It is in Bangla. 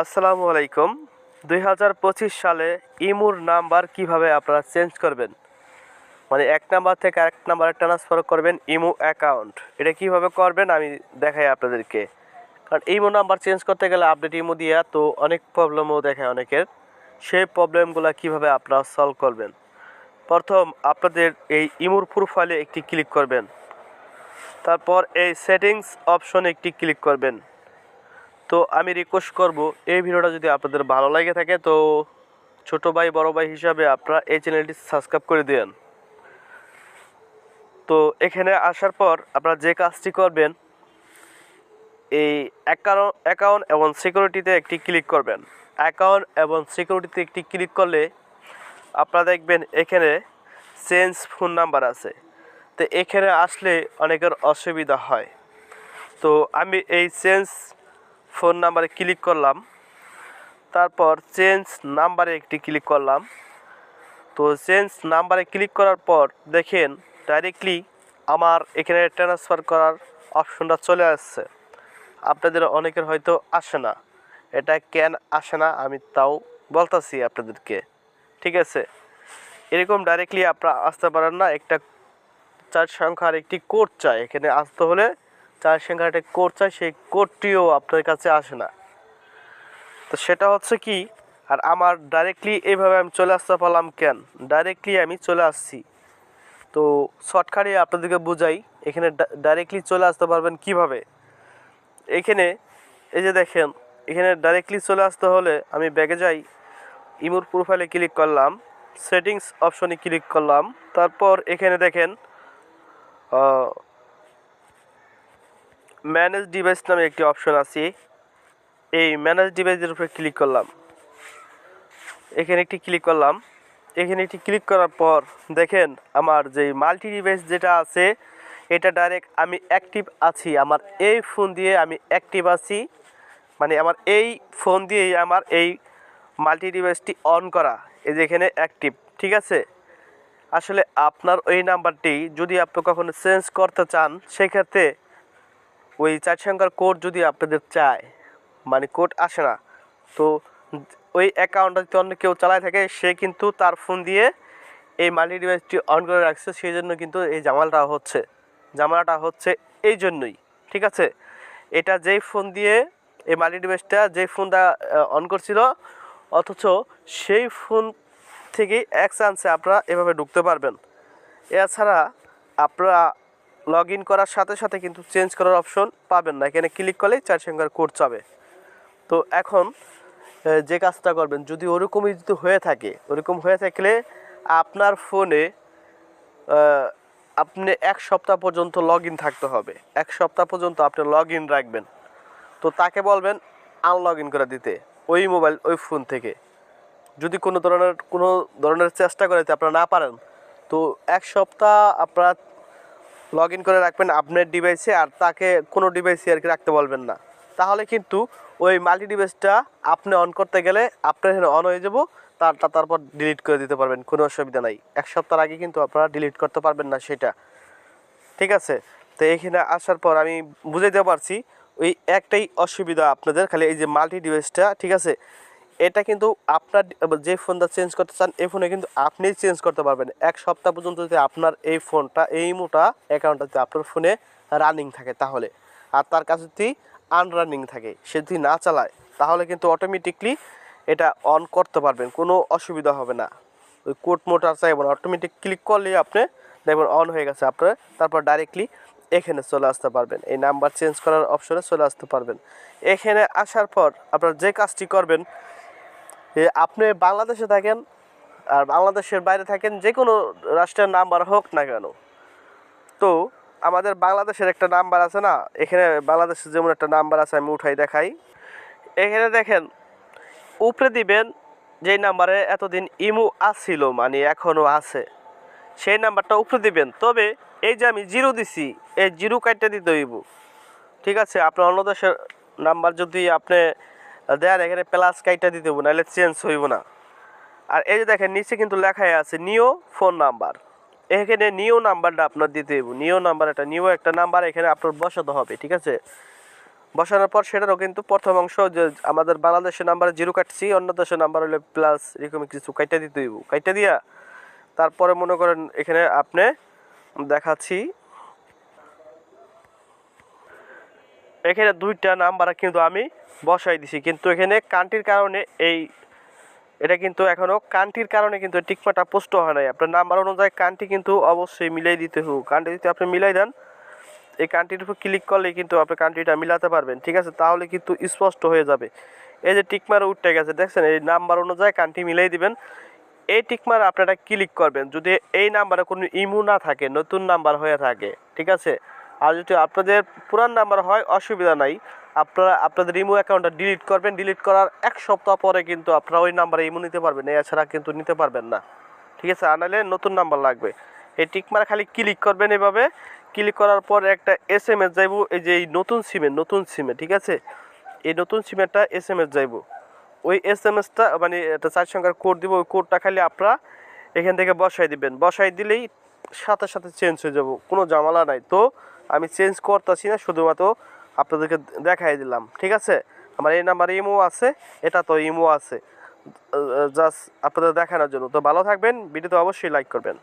আসসালামু আলাইকুম। দুই হাজার পঁচিশ সালে ইমুর নাম্বার কীভাবে আপনারা চেঞ্জ করবেন? মানে এক নাম্বার থেকে আরেক নাম্বারে ট্রান্সফার করবেন ইমু অ্যাকাউন্ট এটা কীভাবে করবেন আমি দেখাই আপনাদেরকে। কারণ ইমো নাম্বার চেঞ্জ করতে গেলে আপডেট ইমো দিয়া তো অনেক প্রবলেমও দেখায় অনেকের। সেই প্রবলেমগুলো কীভাবে আপনারা সলভ করবেন? প্রথম আপনাদের এই ইমুর প্রোফাইলে একটি ক্লিক করবেন। তারপর এই সেটিংস অপশনে একটি ক্লিক করবেন। তো আমি রিকোয়েস্ট করব, এই ভিডিওটা যদি আপনাদের ভালো লাগে থাকে, তো ছোট ভাই, বড় ভাই হিসাবে আপনারা এই চ্যানেলটি সাবস্ক্রাইব করে দেন তো এখানে আসার পর আপনারা যে কাজটি করবেন, এই অ্যাকাউন্ট এবং সিকিউরিটিতে একটি ক্লিক করবেন। অ্যাকাউন্ট এবং সিকিউরিটিতে একটি ক্লিক করলে আপনারা দেখবেন এখানে চেঞ্জ ফোন নাম্বার আছে। তো এখানে আসলে অনেকের অসুবিধা হয়। তো আমি এই চেঞ্জ ফোন নাম্বারে ক্লিক করলাম। তারপর চেঞ্জ নাম্বারে একটি ক্লিক করলাম। তো চেঞ্জ নাম্বারে ক্লিক করার পর দেখেন ডাইরেক্টলি আমার এখানে ট্রান্সফার করার অপশনটা চলে আসছে। আপনাদের অনেকের হয়তো আসে না। এটা কেন আসে না আমি তাও বলতাছি আপনাদেরকে। ঠিক আছে? এরকম ডাইরেক্টলি আপনারা আসতে পারেন না। একটা চার সংখ্যার একটি কোড চাই। এখানে আসতে হলে চার একটা কোড চাই, সেই কোডটিও আপনার কাছে আসে না। তো সেটা হচ্ছে কি, আর আমার ডাইরেক্টলি এইভাবে আমি চলে আসতে পারলাম কেন? ডাইরেক্টলি আমি চলে আসছি। তো শর্টকাটে আপনাদেরকে বুঝাই, এখানে ডাইরেক্টলি চলে আসতে পারবেন কীভাবে? এখানে, এই যে দেখেন, এখানে ডাইরেক্টলি চলে আসতে হলে আমি ব্যাগে যাই, ইমোর প্রোফাইলে ক্লিক করলাম সেটিংস অপশনে ক্লিক করলাম, তারপর এখানে দেখেন ম্যানেজ ডিভাইস নামে একটি অপশন আছে। এই ম্যানেজ ডিভাইসের উপরে ক্লিক করলাম। এখানে একটি ক্লিক করলাম। এখানে একটি ক্লিক করার পর দেখেন আমার যে মাল্টি ডিভাইস যেটা আছে, এটা ডাইরেক্ট আমি অ্যাক্টিভ আছি। আমার এই ফোন দিয়ে আমি অ্যাক্টিভ আছি। মানে আমার এই ফোন দিয়েই আমার এই মাল্টি ডিভাইসটি অন করা। এই যে এখানে অ্যাক্টিভ ঠিক আছে? আসলে আপনার ওই নাম্বারটি যদি আপনি কখনো চেঞ্জ করতে চান, সেক্ষেত্রে ওই চার সংখ্যার কোড যদি আপনাদের চায় মানে কোড আসে না, তো ওই অ্যাকাউন্টটা যদি অন্য কেউ চালায় থাকে, সে কিন্তু তার ফোন দিয়ে এই মাল্টি ডিভাইসটি অন করে রাখছে, সেই জন্য কিন্তু এই জামালটা হচ্ছে। জামালাটা হচ্ছে এই জন্যই, ঠিক আছে? এটা যেই ফোন দিয়ে এই মাল্টি ডিভাইসটা যেই ফোনটা অন করছিল, অথচ সেই ফোন থেকেই এক চান্সে আপনারা এভাবে ঢুকতে পারবেন। এছাড়া আপনারা লগ ইন করার সাথে সাথে কিন্তু চেঞ্জ করার অপশন পাবেন না। এখানে ক্লিক করলেই চার সংখ্যার কোড চাবে। তো এখন যে কাজটা করবেন, যদি ওরকমই যদি হয়ে থাকে, ওরকম হয়ে থাকলে আপনার ফোনে আপনি এক সপ্তাহ পর্যন্ত লগ ইন থাকতে হবে। এক সপ্তাহ পর্যন্ত আপনি লগ ইন রাখবেন। তো তাকে বলবেন আনলগ ইন করে দিতে, ওই মোবাইল, ওই ফোন থেকে। যদি কোনো ধরনের কোনো ধরনের চেষ্টা করে আপনারা না পারেন, তো এক সপ্তাহ আপনারা লগ করে রাখবেন আপনার ডিভাইসে আর তাকে কোনো ডিভাইসে আর কি রাখতে বলবেন না। তাহলে কিন্তু ওই মাল্টি ডিভাইসটা আপনি অন করতে গেলে আপনার এখানে অন হয়ে যাব তার তারপর ডিলিট করে দিতে পারবেন, কোনো অসুবিধা নাই। এক সপ্তাহ আগে কিন্তু আপনারা ডিলিট করতে পারবেন না সেটা। ঠিক আছে? তো এখানে আসার পর আমি বুঝাইতে পারছি, ওই একটাই অসুবিধা আপনাদের, খালি এই যে মাল্টি ডিভাইসটা ঠিক আছে? এটা কিন্তু আপনার, যে ফোনটা চেঞ্জ করতে চান, এই ফোনে কিন্তু আপনিই চেঞ্জ করতে পারবেন। এক সপ্তাহ পর্যন্ত যদি আপনার এই ফোনটা, এই মোটা অ্যাকাউন্টটা যদি আপনার ফোনে রানিং থাকে তাহলে। আর তার কাছে যদি আনরানিং থাকে, সে যদি না চালায়, তাহলে কিন্তু অটোমেটিকলি এটা অন করতে পারবেন, কোনো অসুবিধা হবে না। ওই কোড মোটার চাইব না অটোমেটিক ক্লিক করলেই আপনি দেখবেন অন হয়ে গেছে আপনার, তারপর ডাইরেক্টলি এখানে চলে আসতে পারবেন। এই নাম্বার চেঞ্জ করার অপশনে চলে আসতে পারবেন। এখানে আসার পর আপনার যে কাজটি করবেন আপনি বাংলাদেশে থাকেন আর বাংলাদেশের বাইরে থাকেন, যে কোনো রাষ্ট্রের নাম্বার হোক না কেন। তো আমাদের বাংলাদেশের একটা নাম্বার আছে না, এখানে বাংলাদেশের যেমন একটা নাম্বার আছে, আমি উঠাই দেখাই। এখানে দেখেন, উপরে দিবেন যেই নাম্বারে এতদিন ইমু আসছিল মানে এখনও আছে, সেই নাম্বারটা উপরে দিবেন। তবে এই যে আমি জিরো দিছি, এই জিরো কাটতে দিতে হইব। ঠিক আছে, আপনার অন্য দেশের নাম্বার যদি আপনি দেন এখানে প্লাস কাইটা দিতে হইব, নাহলে চেঞ্জ হইব না। আর এই যে দেখেন, নিচে কিন্তু লেখাই আছে নিও ফোন নাম্বার এখানে নিও নাম্বারটা আপনার দিতে হইব। নিও নাম্বার একটা, নিও একটা নাম্বার এখানে আপনার বসাতে হবে, ঠিক আছে? বসানোর পর সেটারও কিন্তু প্রথম অংশ যে আমাদের বাংলাদেশের নাম্বারে জিরো কাটছি, অন্য দেশের নাম্বার হলে প্লাস এরকম কিছু কাইটা দিতে হইব। কাইটা দিয়া তারপরে মনে করেন এখানে আপনি, দেখাচ্ছি এখানে দুইটা নাম্বার কিন্তু আমি বসাই দিছি। কিন্তু এখানে কান্টির কারণে এই, এটা কিন্তু এখনও কান্টির কারণে কিন্তু টিকমাটা পোস্ট হয় নাই। আপনার নাম্বার অনুযায়ী কান্টি কিন্তু অবশ্যই মিলাই দিতে হোক কান্টি যদি আপনি মিলাই দেন, এই কান্টির উপর ক্লিক করলে কিন্তু আপনি কান্ট্রিটা মিলাতে পারবেন। ঠিক আছে? তাহলে কিন্তু স্পষ্ট হয়ে যাবে। এই যে টিকমার উঠতে গেছে, দেখছেন? এই নাম্বার অনুযায়ী কান্ট্রি মিলাই দিবেন। এই টিকমার আপনারা ক্লিক করবেন। যদি এই নাম্বারে কোনো ইমু না থাকে, নতুন নাম্বার হয়ে থাকে, ঠিক আছে? আর যদি আপনাদের পুরান নাম্বার হয়, অসুবিধা নাই। আপনারা, আপনাদের ইমো অ্যাকাউন্টটা ডিলিট করবেন। ডিলিট করার এক সপ্তাহ পরে কিন্তু আপনারা ওই নাম্বারে ইমো নিতে পারবেন। এছাড়া কিন্তু নিতে পারবেন না। ঠিক আছে? আনালে নতুন নাম্বার লাগবে। এই টিকমার খালি ক্লিক করবেন এভাবে। ক্লিক করার পর একটা এস এম এস যাইব। এই যে এই নতুন সিমে নতুন সিমে ঠিক আছে? এই নতুন সিমেরটা এস এম এস যাইব। ওই এস এম এসটা মানে একটা চার সংখ্যার কোড দিব। ওই কোডটা খালি আপনারা এখান থেকে বসাই দিবেন। বসাই দিলেই সাথে সাথে চেঞ্জ হয়ে যাব। কোনো জামালা নাই। তো আমি চেঞ্জ করতেছি না, শুধুমাত্র আপনাদেরকে দেখাই দিলাম, ঠিক আছে? আমার এই নাম্বারে ইমো আছে, এটা তো ইমো আছে জাস্ট আপনাদের দেখানোর জন্য। তো ভালো থাকবেন, ভিডিওতে অবশ্যই লাইক করবেন।